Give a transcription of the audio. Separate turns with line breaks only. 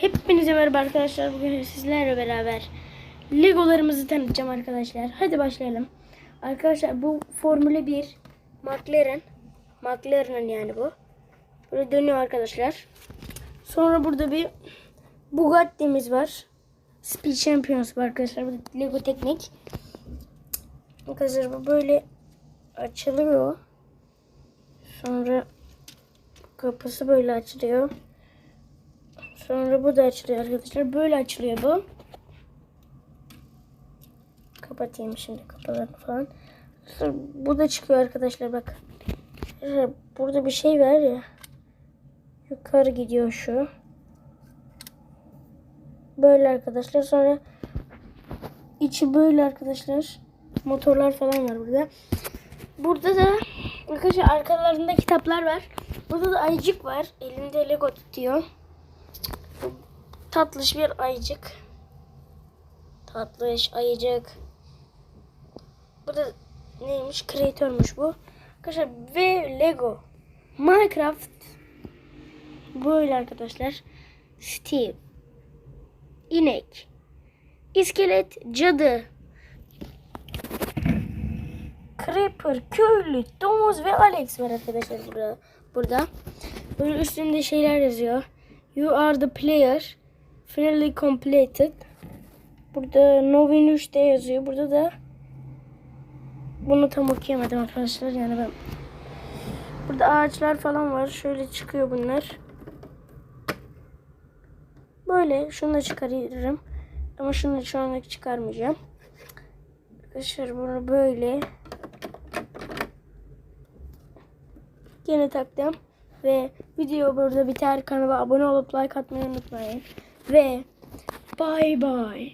Hepinize merhaba arkadaşlar. Bugün sizlerle beraber Legolarımızı tanıtacağım arkadaşlar. Hadi başlayalım. Arkadaşlar bu Formula 1 McLaren. McLaren'ın yani bu. Böyle dönüyor arkadaşlar. Sonra burada bir Bugatti'miz var. Speed Champions var arkadaşlar. Bu Lego Teknik. Arkadaşlar bu böyle açılıyor. Sonra kapısı böyle açılıyor. Sonra bu da açılıyor arkadaşlar. Böyle açılıyor bu. Kapatayım şimdi kapılarını falan. Sonra bu da çıkıyor arkadaşlar bak. Arkadaşlar Burada bir şey var ya. Yukarı gidiyor şu. Böyle arkadaşlar. Sonra içi böyle arkadaşlar. Motorlar falan var burada. Burada da arkadaşlar arkalarında kitaplar var. Burada da ayıcık var. Elinde Lego tutuyor. Tatlış bir ayıcık. Tatlış ayıcık. Bu da neymiş? Kreatörmüş bu. Arkadaşlar ve Lego. Minecraft. Böyle arkadaşlar. Steve. İnek. İskelet. Cadı. Creeper, köylü, domuz ve Alex var arkadaşlar burada. Burada. Böyle üstünde şeyler yazıyor. You are the player. Finally completed. Burada Novin 3'te yazıyor. Burada da bunu tam okuyamadım arkadaşlar. Yani ben Burada ağaçlar falan var. Şöyle çıkıyor bunlar. Böyle şunu da çıkarırım. Ama şunu şu anlık çıkarmayacağım. Arkadaşlar bunu böyle Yine taktım. Ve video burada biter. Kanala abone olup like atmayı unutmayın. Ve bye bye.